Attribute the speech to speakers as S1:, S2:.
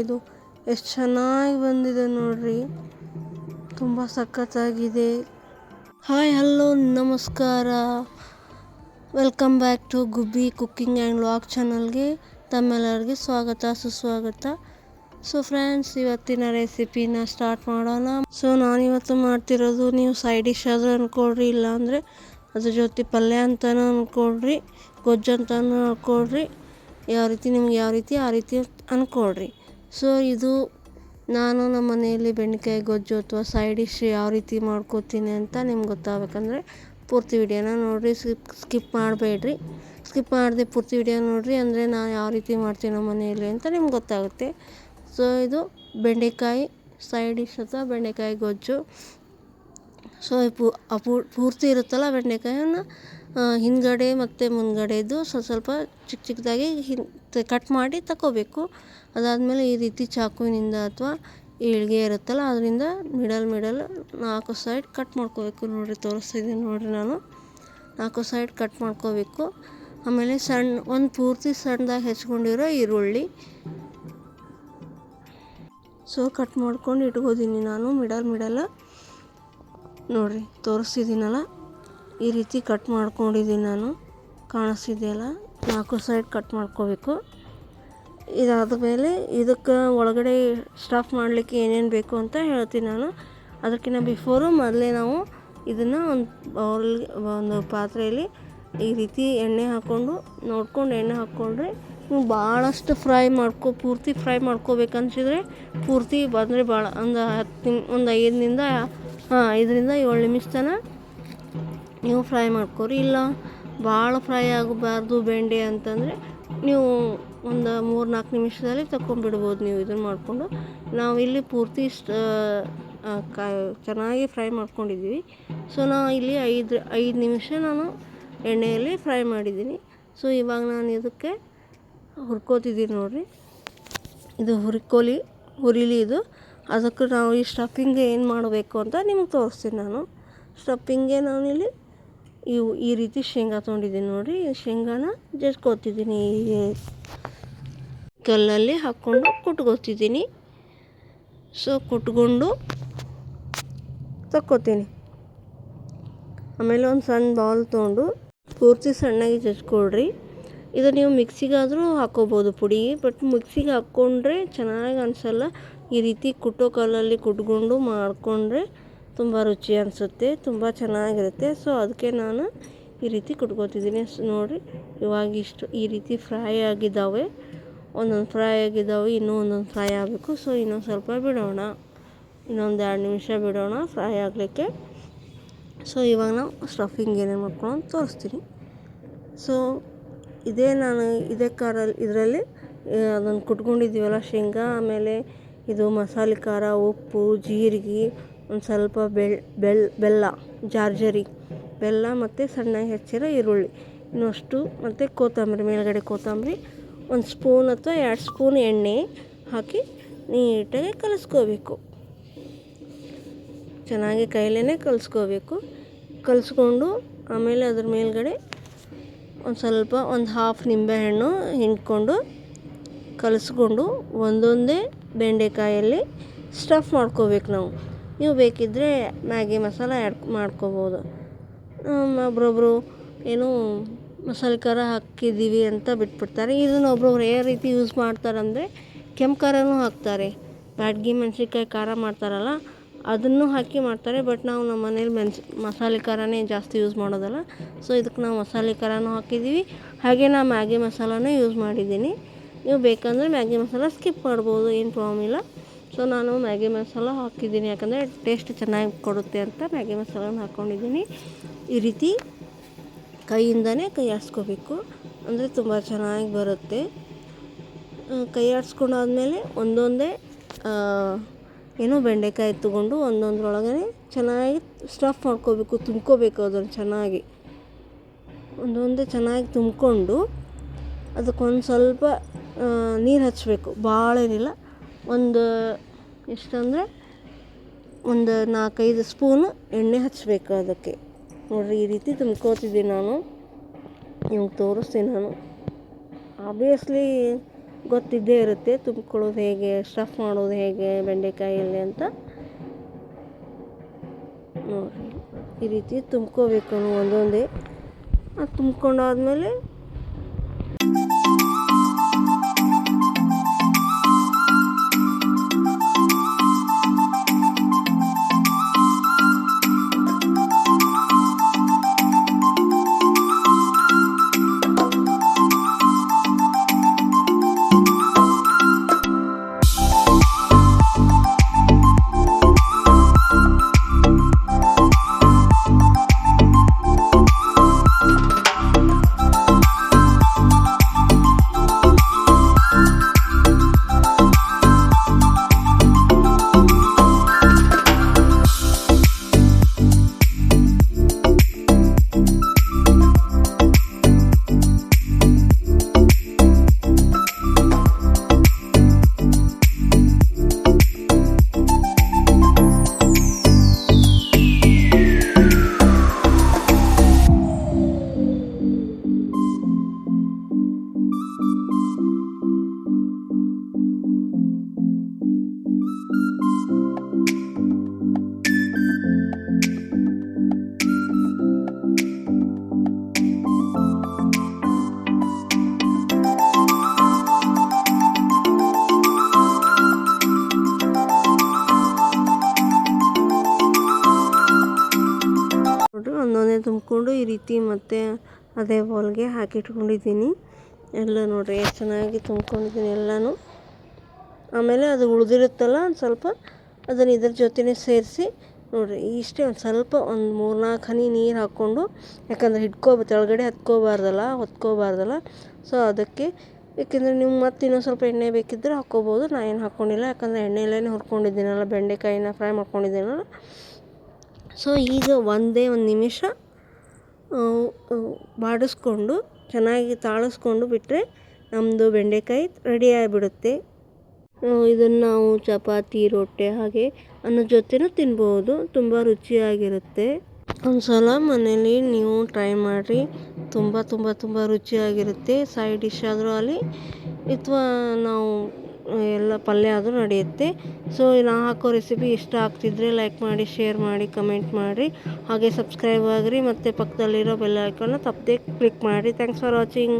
S1: ಇದು ಎಷ್ಟು ಚೆನ್ನಾಗಿ ಬಂದಿದೆ ನೋಡ್ರಿ. ತುಂಬ ಸಖತ್ತಾಗಿದೆ. ಹಾಯ್, ಹಲೋ, ನಮಸ್ಕಾರ. Welcome back to Gubbi cooking and vlog ಚಾನಲ್ಗೆ ತಮ್ಮೆಲ್ಲರಿಗೆ ಸ್ವಾಗತ, ಸುಸ್ವಾಗತ. ಸೊ ಫ್ರೆಂಡ್ಸ್, ಇವತ್ತಿನ ರೆಸಿಪಿನ ಸ್ಟಾರ್ಟ್ ಮಾಡೋಣ. ಸೊ ನಾನಿವತ್ತು ಮಾಡ್ತಿರೋದು, ನೀವು ಸೈಡ್ ಡಿಶ್ ಆದರೂ ಅಂದ್ಕೊಳ್ರಿ ಇಲ್ಲಾಂದರೆ ಅದ್ರ ಜೊತೆ ಪಲ್ಯ ಅಂತಲೂ ಅಂದ್ಕೊಳ್ರಿ ಗೊಜ್ಜು ಅಂತಲೂ ಅಂದ್ಕೊಳ್ರಿ ಯಾವ ರೀತಿ, ನಿಮ್ಗೆ ಯಾವ ರೀತಿ ಆ ರೀತಿ ಅಂದ್ಕೊಳ್ರಿ ಸೊ ಇದು ನಾನು ನಮ್ಮ ಮನೆಯಲ್ಲಿ ಬೆಂಡೆಕಾಯಿ, ಗೊಜ್ಜು ಅಥವಾ ಸೈಡ್ ಡಿಶ್ ಯಾವ ರೀತಿ ಮಾಡ್ಕೋತೀನಿ ಅಂತ ನಿಮ್ಗೆ ಗೊತ್ತಾಗಬೇಕಂದ್ರೆ ಪೂರ್ತಿ ವಿಡಿಯೋನ ನೋಡಿರಿ, ಸ್ಕಿಪ್ ಸ್ಕಿಪ್ ಮಾಡಬೇಡ್ರಿ. ಸ್ಕಿಪ್ ಮಾಡಿದೆ ಪೂರ್ತಿ ವಿಡಿಯೋ ನೋಡಿರಿ, ಅಂದರೆ ನಾನು ಯಾವ ರೀತಿ ಮಾಡ್ತೀನಿ ನಮ್ಮ ಮನೆಯಲ್ಲಿ ಅಂತ ನಿಮ್ಗೆ ಗೊತ್ತಾಗುತ್ತೆ. ಸೊ ಇದು ಬೆಂಡೆಕಾಯಿ ಸೈಡ್ ಡಿಶ್ ಅಥವಾ ಬೆಂಡೆಕಾಯಿ, ಗೊಜ್ಜು ಸೊ ಪೂರ್ತಿ ಇರುತ್ತಲ್ಲ ಬೆಂಡೆಕಾಯನ್ನು ಹಿಂದ್ಗಡೆ ಮತ್ತು ಮುಂದ್ಗಡೆದು ಸ್ವಲ್ಪ ಸ್ವಲ್ಪ ಚಿಕ್ಕ ಚಿಕ್ಕದಾಗಿ ಹಿನ್ ಕಟ್ ಮಾಡಿ ತಗೋಬೇಕು ಅದಾದಮೇಲೆ ಈ ರೀತಿ ಚಾಕುವಿನಿಂದ ಅಥವಾ ಏಳಿಗೆ ಇರುತ್ತಲ್ಲ, ಅದರಿಂದ ಮಿಡಲ್ ಮಿಡಲ್ ನಾಲ್ಕು ಸೈಡ್ ಕಟ್ ಮಾಡ್ಕೋಬೇಕು. ನೋಡಿರಿ ತೋರಿಸ್ತಿದ್ದೀನಿ ನೋಡಿರಿ ನಾನು. ನಾಲ್ಕು ಸೈಡ್ ಕಟ್ ಮಾಡ್ಕೋಬೇಕು. ಆಮೇಲೆ ಸಣ್ಣ ಒಂದು ಪೂರ್ತಿ ಸಣ್ಣದಾಗಿ ಹೆಚ್ಕೊಂಡಿರೋ ಈರುಳ್ಳಿ. ಸೊ, ಕಟ್ ಮಾಡ್ಕೊಂಡು ಇಟ್ಕೋತೀನಿ ನಾನು ಮಿಡಲ್ ಮಿಡಲ್. ನೋಡಿರಿ, ತೋರಿಸಿದ್ದೀನಲ್ಲ? ಈ ರೀತಿ ಕಟ್ ಮಾಡ್ಕೊಂಡಿದ್ದೀನಿ ನಾನು. ಕಾಣಿಸ್ತಿದೆಯಲ್ಲ? ನಾಲ್ಕು ಸೈಡ್ ಕಟ್ ಮಾಡ್ಕೋಬೇಕು. ಇದಾದ ಮೇಲೆ ಇದಕ್ಕೆ ಒಳಗಡೆ ಸ್ಟಫ್ ಮಾಡಲಿಕ್ಕೆ ಏನೇನು ಬೇಕು ಅಂತ ಹೇಳ್ತೀನಿ ನಾನು. ಅದಕ್ಕಿಂತ ಬಿಫೋರು ಮೊದಲೇ ನಾವು ಇದನ್ನು ಒಂದು ಬೌಲ್ ಒಂದು ಪಾತ್ರೆಯಲ್ಲಿ ಈ ರೀತಿ ಎಣ್ಣೆ ಹಾಕ್ಕೊಂಡು, ನೋಡ್ಕೊಂಡು ಎಣ್ಣೆ ಹಾಕ್ಕೊಂಡ್ರೆ ನೀವು ಭಾಳಷ್ಟು ಫ್ರೈ ಮಾಡ್ಕೊ, ಪೂರ್ತಿ ಫ್ರೈ ಮಾಡ್ಕೋಬೇಕನ್ಸಿದ್ರೆ ಪೂರ್ತಿ ಬಂದರೆ ಭಾಳ, ಒಂದು ಹತ್ತು ನಿಮ್, ಒಂದು ಐದರಿಂದ ಹಾಂ, ಇದರಿಂದ ಏಳು ನಿಮಿಷ ತನಕ ನೀವು ಫ್ರೈ ಮಾಡ್ಕೋರಿ. ಇಲ್ಲ, ಭಾಳ ಫ್ರೈ ಆಗಬಾರ್ದು ಬೆಂಡೆ ಅಂತಂದರೆ ನೀವು ಒಂದು ಮೂರು ನಾಲ್ಕು ನಿಮಿಷದಲ್ಲಿ ತಗೊಂಡ್ಬಿಡ್ಬೋದು ನೀವು ಇದನ್ನು ಮಾಡಿಕೊಂಡು. ನಾವು ಇಲ್ಲಿ ಪೂರ್ತಿ ಚೆನ್ನಾಗಿ ಫ್ರೈ ಮಾಡ್ಕೊಂಡಿದ್ದೀವಿ. ಸೊ ನಾನು ಇಲ್ಲಿ ಐದು ಐದು ನಿಮಿಷ ನಾನು ಎಣ್ಣೆಯಲ್ಲಿ ಫ್ರೈ ಮಾಡಿದ್ದೀನಿ. ಸೊ ಇವಾಗ ನಾನು ಇದಕ್ಕೆ ಹುರ್ಕೋತಿದ್ದೀನಿ ನೋಡಿರಿ. ಇದು ಹುರ್ಕೋಲಿ, ಹುರಿಲಿ ಇದು. ಅದಕ್ಕೆ ನಾವು ಈ ಸ್ಟಫಿಂಗ್ ಏನು ಮಾಡಬೇಕು ಅಂತ ನಿಮ್ಗೆ ತೋರಿಸ್ತೀನಿ ನಾನು. ಸ್ಟಫಿಂಗ್ಗೆ ನಾನಿಲ್ಲಿ ಇವು ಈ ರೀತಿ ಶೇಂಗಾ ತೊಗೊಂಡಿದ್ದೀನಿ ನೋಡಿ. ಶೇಂಗಾನ ಜಜ್ಕೋತಿದ್ದೀನಿ ಈ ಕಲ್ಲಲ್ಲಿ ಹಾಕ್ಕೊಂಡು ಕುಟ್ಕೋತಿದ್ದೀನಿ ಸೊ ಕುಟ್ಕೊಂಡು ತಕ್ಕೋತೀನಿ. ಆಮೇಲೆ ಒಂದು ಸಣ್ಣ ಬೌಲ್ ತೊಗೊಂಡು ಪೂರ್ತಿ ಸಣ್ಣಗೆ ಜಜ್ಕೊಳ್ರಿ. ಇದು ನೀವು ಮಿಕ್ಸಿಗಾದರೂ ಹಾಕ್ಕೋಬೋದು ಪುಡಿ ಬಟ್ ಮಿಕ್ಸಿಗೆ ಹಾಕ್ಕೊಂಡ್ರೆ ಚೆನ್ನಾಗಿ ಅನಿಸಲ್ಲ. ಈ ರೀತಿ ಕುಟ್ಟೋ ಕಲ್ಲಲ್ಲಿ ಕುಟ್ಕೊಂಡು ಮಾಡಿಕೊಂಡ್ರೆ ತುಂಬ ರುಚಿ ಅನಿಸುತ್ತೆ, ತುಂಬ ಚೆನ್ನಾಗಿರುತ್ತೆ. ಸೊ ಅದಕ್ಕೆ ನಾನು ಈ ರೀತಿ ಕುಟ್ಕೋತಿದ್ದೀನಿ. ನೋಡಿರಿ ಇವಾಗ ಇಷ್ಟು ಈ ರೀತಿ ಫ್ರೈ ಆಗಿದ್ದಾವೆ. ಒಂದೊಂದು ಫ್ರೈ ಆಗಿದ್ದಾವೆ, ಇನ್ನೂ ಒಂದೊಂದು ಫ್ರೈ ಆಗಬೇಕು. ಸೊ ಇನ್ನೊಂದು ಸ್ವಲ್ಪ ಬಿಡೋಣ. ಇನ್ನೊಂದು ಎರಡು ನಿಮಿಷ ಬಿಡೋಣ ಫ್ರೈ ಆಗಲಿಕ್ಕೆ. ಸೊ ಇವಾಗ ನಾವು ಸ್ಟಫಿಂಗ್ ಏನೇನು ಮಾಡ್ಕೊಂಡು ತೋರಿಸ್ತೀನಿ. ಸೊ ಇದೇ ನಾನು, ಇದೇ ಕಾರಲ್ಲಿ, ಇದರಲ್ಲಿ ಅದನ್ನು ಕುಟ್ಕೊಂಡಿದ್ದೀವಲ್ಲ ಶೇಂಗಾ, ಆಮೇಲೆ ಇದು ಮಸಾಲೆ ಖಾರ, ಉಪ್ಪು, ಜೀರಿಗೆ, ಒಂದು ಸ್ವಲ್ಪ ಬೆಲ್ಲ, ಜಾರ್ಜರಿ, ಬೆಲ್ಲ ಮತ್ತು ಸಣ್ಣಗೆ ಹೆಚ್ಚಿರೋ ಈರುಳ್ಳಿ. ಇನ್ನಷ್ಟು ಮತ್ತು ಕೊತ್ತಂಬರಿ, ಮೇಲುಗಡೆ ಕೊತ್ತಂಬರಿ, ಒಂದು ಸ್ಪೂನ್ ಅಥವಾ ಎರಡು ಸ್ಪೂನ್ ಎಣ್ಣೆ ಹಾಕಿ ನೀಟಾಗಿ ಕಲಿಸ್ಕೋಬೇಕು. ಚೆನ್ನಾಗಿ ಕೈಲೇ ಕಲಿಸ್ಕೋಬೇಕು. ಕಲಿಸ್ಕೊಂಡು ಆಮೇಲೆ ಅದ್ರ ಮೇಲ್ಗಡೆ ಒಂದು ಸ್ವಲ್ಪ ಒಂದು ಹಾಫ್ ನಿಂಬೆಹಣ್ಣು ಹಿಂಡ್ಕೊಂಡು ಕಲಿಸ್ಕೊಂಡು ಒಂದೊಂದೇ ಬೆಂಡೆಕಾಯಲ್ಲಿ ಸ್ಟಫ್ ಮಾಡ್ಕೋಬೇಕು ನಾವು. ನೀವು ಬೇಕಿದ್ದರೆ ಮ್ಯಾಗಿ ಮಸಾಲ ಆ್ಯಡ್ ಮಾಡ್ಕೋಬೋದು. ಒಬ್ರೊಬ್ಬರು ಏನು ಮಸಾಲೆ ಖಾರ ಹಾಕಿದ್ದೀವಿ ಅಂತ ಬಿಟ್ಬಿಡ್ತಾರೆ. ಇದನ್ನು ಒಬ್ರೊಬ್ರು ಯಾವ ರೀತಿ ಯೂಸ್ ಮಾಡ್ತಾರಂದರೆ ಕೆಂಪು ಖಾರನೂ ಹಾಕ್ತಾರೆ. ಬ್ಯಾಡಗಿ ಮೆಣಸಿನ್ಕಾಯಿ ಖಾರ ಮಾಡ್ತಾರಲ್ಲ, ಅದನ್ನು ಹಾಕಿ ಮಾಡ್ತಾರೆ. ಬಟ್ ನಾವು ನಮ್ಮ ಮನೇಲಿ ಮೆಣ್ಸು, ಮಸಾಲೆ ಖಾರನೇ ಜಾಸ್ತಿ ಯೂಸ್ ಮಾಡೋದಲ್ಲ. ಸೊ ಇದಕ್ಕೆ ನಾವು ಮಸಾಲೆ ಖಾರನೂ ಹಾಕಿದ್ದೀವಿ. ಹಾಗೆ ನಾನು ಮ್ಯಾಗಿ ಮಸಾಲನೂ ಯೂಸ್ ಮಾಡಿದ್ದೀನಿ. ನೀವು ಬೇಕಂದರೆ ಮ್ಯಾಗಿ ಮಸಾಲ ಸ್ಕಿಪ್ ಮಾಡ್ಬೋದು, ಏನು ಪ್ರಾಬ್ಲಮ್ ಇಲ್ಲ. ಸೊ ನಾನು ಮ್ಯಾಗಿ ಮಸಾಲ ಹಾಕಿದ್ದೀನಿ. ಯಾಕಂದರೆ ಟೇಸ್ಟ್ ಚೆನ್ನಾಗಿ ಕೊಡುತ್ತೆ ಅಂತ ಮ್ಯಾಗಿ ಮಸಾಲನ ಹಾಕ್ಕೊಂಡಿದ್ದೀನಿ ಈ ರೀತಿ ಕೈಯಿಂದನೇ ಕೈ ಆಡಿಸ್ಕೋಬೇಕು. ಅಂದರೆ ತುಂಬ ಚೆನ್ನಾಗಿ ಬರುತ್ತೆ. ಕೈ ಆಡಿಸ್ಕೊಂಡಾದ್ಮೇಲೆ ಒಂದೊಂದೇ ಏನೋ ಬೆಂಡೆಕಾಯಿ ತೊಗೊಂಡು ಒಂದೊಂದ್ರೊಳಗೇ ಚೆನ್ನಾಗಿ ಸ್ಟಫ್ ಮಾಡ್ಕೋಬೇಕು, ತುಂಬ್ಕೋಬೇಕು ಅದನ್ನು ಚೆನ್ನಾಗಿ. ಒಂದೊಂದೇ ಚೆನ್ನಾಗಿ ತುಂಬಿಕೊಂಡು ಅದಕ್ಕೊಂದು ಸ್ವಲ್ಪ ನೀರು ಹಚ್ಚಬೇಕು ಭಾಳ ಏನಿಲ್ಲ. ಒಂದು ಎಷ್ಟಂದರೆ ಒಂದು ನಾಲ್ಕೈದು ಸ್ಪೂನು ಎಣ್ಣೆ ಹಚ್ಚಬೇಕು ಅದಕ್ಕೆ. ನೋಡಿರಿ, ಈ ರೀತಿ ತುಂಬ್ಕೋತಿದ್ದೀನಿ ನಾನು. ನಿಮ್ಗೆ ತೋರಿಸ್ತೀನಿ ನಾನು. ಆಬ್ವಿಯಸ್ಲಿ ಗೊತ್ತಿದ್ದೇ ಇರುತ್ತೆ ತುಂಬ್ಕೊಳ್ಳೋದು ಹೇಗೆ ಸ್ಟಫ್ ಮಾಡೋದು ಹೇಗೆ ಬೆಂಡೆಕಾಯಲ್ಲಿ ಅಂತ. ನೋಡಿರಿ, ಈ ರೀತಿ ತುಂಬ್ಕೋಬೇಕು ಒಂದೊಂದೇ. ಅದು ತುಂಬ್ಕೊಂಡಾದ್ಮೇಲೆ ತುಂಬಿಕೊಂಡು ಈ ರೀತಿ ಮತ್ತೆ ಅದೇ ಬೌಲ್ಗೆ ಹಾಕಿಟ್ಕೊಂಡಿದ್ದೀನಿ. ಎಲ್ಲ ನೋಡಿರಿ ಎಷ್ಟು ಚೆನ್ನಾಗಿ ತುಂಬ್ಕೊಂಡಿದ್ದೀನಿ ಎಲ್ಲನೂ. ಆಮೇಲೆ ಅದು ಉಳಿದಿರುತ್ತಲ್ಲ ಒಂದು ಸ್ವಲ್ಪ ಅದನ್ನು ಇದ್ರ ಜೊತೆನೇ ಸೇರಿಸಿ ನೋಡಿರಿ ಇಷ್ಟೇ ಒಂದು ಸ್ವಲ್ಪ ಒಂದು ಮೂರು ನಾಲ್ಕು ಹನಿ ನೀರು ಹಾಕ್ಕೊಂಡು, ಯಾಕಂದರೆ ಹಿಡ್ಕೋ ತೆಳಗಡೆ ಹತ್ಕೋಬಾರ್ದಲ್ಲ ಹೊತ್ಕೋಬಾರ್ದಲ್ಲ ಸೊ ಅದಕ್ಕೆ ಏಕೆಂದರೆ ನೀವು ಮತ್ತೆ ಇನ್ನೊಂದು ಸ್ವಲ್ಪ ಎಣ್ಣೆ ಬೇಕಿದ್ದರೆ ಹಾಕ್ಕೋಬೋದು. ನಾನು ಏನು ಹಾಕ್ಕೊಂಡಿಲ್ಲ ಯಾಕಂದರೆ ಎಣ್ಣೆಯಲ್ಲೇ ಹುರ್ಕೊಂಡಿದ್ದೀನಲ್ಲ, ಬೆಂಡೆಕಾಯಿನ ಫ್ರೈ ಮಾಡ್ಕೊಂಡಿದ್ದೀನಲ್ಲ. ಸೊ ಈಗ ಒಂದೇ ಒಂದು ನಿಮಿಷ ಬಾಡಿಸ್ಕೊಂಡು, ಚೆನ್ನಾಗಿ ತಾಳಿಸ್ಕೊಂಡು ಬಿಟ್ಟರೆ ನಮ್ಮದು ಬೆಂಡೆಕಾಯಿ ರೆಡಿ ಆಗಿಬಿಡುತ್ತೆ. ಇದನ್ನು ನಾವು ಚಪಾತಿ, ರೊಟ್ಟಿ ಹಾಗೆ ಅನ್ನದ ಜೊತೆನೂ ತಿನ್ಬೋದು. ತುಂಬ ರುಚಿಯಾಗಿರುತ್ತೆ. ಒಂದು ಸಲ ಮನೇಲಿ ನೀವು ಟ್ರೈ ಮಾಡಿರಿ. ತುಂಬ ತುಂಬ ತುಂಬ ರುಚಿಯಾಗಿರುತ್ತೆ. ಸೈಡ್ ಡಿಶ್ ಆದರೂ ಆಗಲಿ, ಅಥವಾ ನಾವು ಎಲ್ಲ ಪಲ್ಯ ಅದು ನಡೆಯುತ್ತೆ. ಸೊ ನಾ ಹಾಕೋ ರೆಸಿಪಿ ಇಷ್ಟ ಆಗ್ತಿದ್ರೆ ಲೈಕ್ ಮಾಡಿ ಶೇರ್ ಮಾಡಿ ಕಮೆಂಟ್ ಮಾಡಿ. ಹಾಗೆ ಸಬ್ಸ್ಕ್ರೈಬ್ ಆಗಿರಿ. ಮತ್ತು ಪಕ್ಕದಲ್ಲಿರೋ ಬೆಲ್ ಐಕಾನ್ನ ತಪ್ಪದೆ ಕ್ಲಿಕ್ ಮಾಡಿ ಥ್ಯಾಂಕ್ಸ್ ಫಾರ್ ವಾಚಿಂಗ್